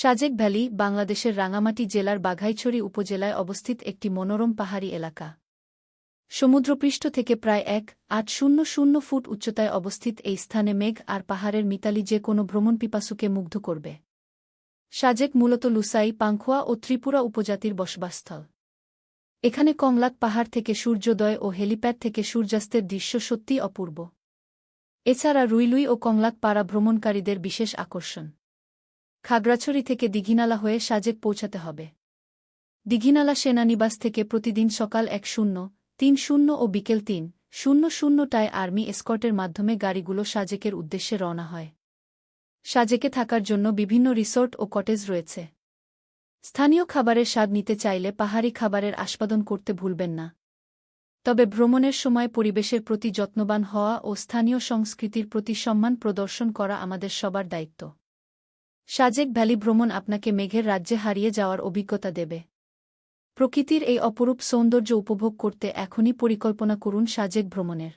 Sajek valley বাংলাদেশের রাঙামাটি জেলার বাঘাইছড়ি উপজেলায় অবস্থিত একটি মনোরম পাহাড়ি এলাকা। সমুদ্রপৃষ্ঠ থেকে প্রায় এক আট শূন্য শূন্য ফুট উচ্চতায় অবস্থিত এই স্থানে মেঘ আর পাহাড়ের মিতালি যে কোনো ভ্রমণপিপাসুকে মুগ্ধ করবে। সাজেক মূলত লুসাই, পাংখোয়া ও ত্রিপুরা উপজাতির বসবাসস্থল। এখানে কংলাক পাহাড় থেকে সূর্যোদয় ও হেলিপ্যাড থেকে সূর্যাস্তের দৃশ্য সত্যিই অপূর্ব। এছাড়া রুইলুই ও কংলাক পাড়া ভ্রমণকারীদের বিশেষ আকর্ষণ। খাগড়াছড়ি থেকে দিঘিনালা হয়ে সাজেক পৌঁছাতে হবে। দিঘিনালা সেনানিবাস থেকে প্রতিদিন সকাল এক শূন্য, তিন শূন্য ও বিকেল তিন, শূন্য শূন্যটায় আর্মি এসকর্টের মাধ্যমে গাড়িগুলো সাজেকের উদ্দেশ্যে রওনা হয়। সাজেকে থাকার জন্য বিভিন্ন রিসোর্ট ও কটেজ রয়েছে। স্থানীয় খাবারের স্বাদ নিতে চাইলে পাহাড়ি খাবারের আস্বাদন করতে ভুলবেন না। তবে ভ্রমণের সময় পরিবেশের প্রতি যত্নবান হওয়া ও স্থানীয় সংস্কৃতির প্রতি সম্মান প্রদর্শন করা আমাদের সবার দায়িত্ব। সাজেক ভ্যালি ভ্রমণ আপনাকে মেঘের রাজ্যে হারিয়ে যাওয়ার অভিজ্ঞতা দেবে। প্রকৃতির এই অপরূপ সৌন্দর্য উপভোগ করতে এখনই পরিকল্পনা করুন সাজেক ভ্রমণের।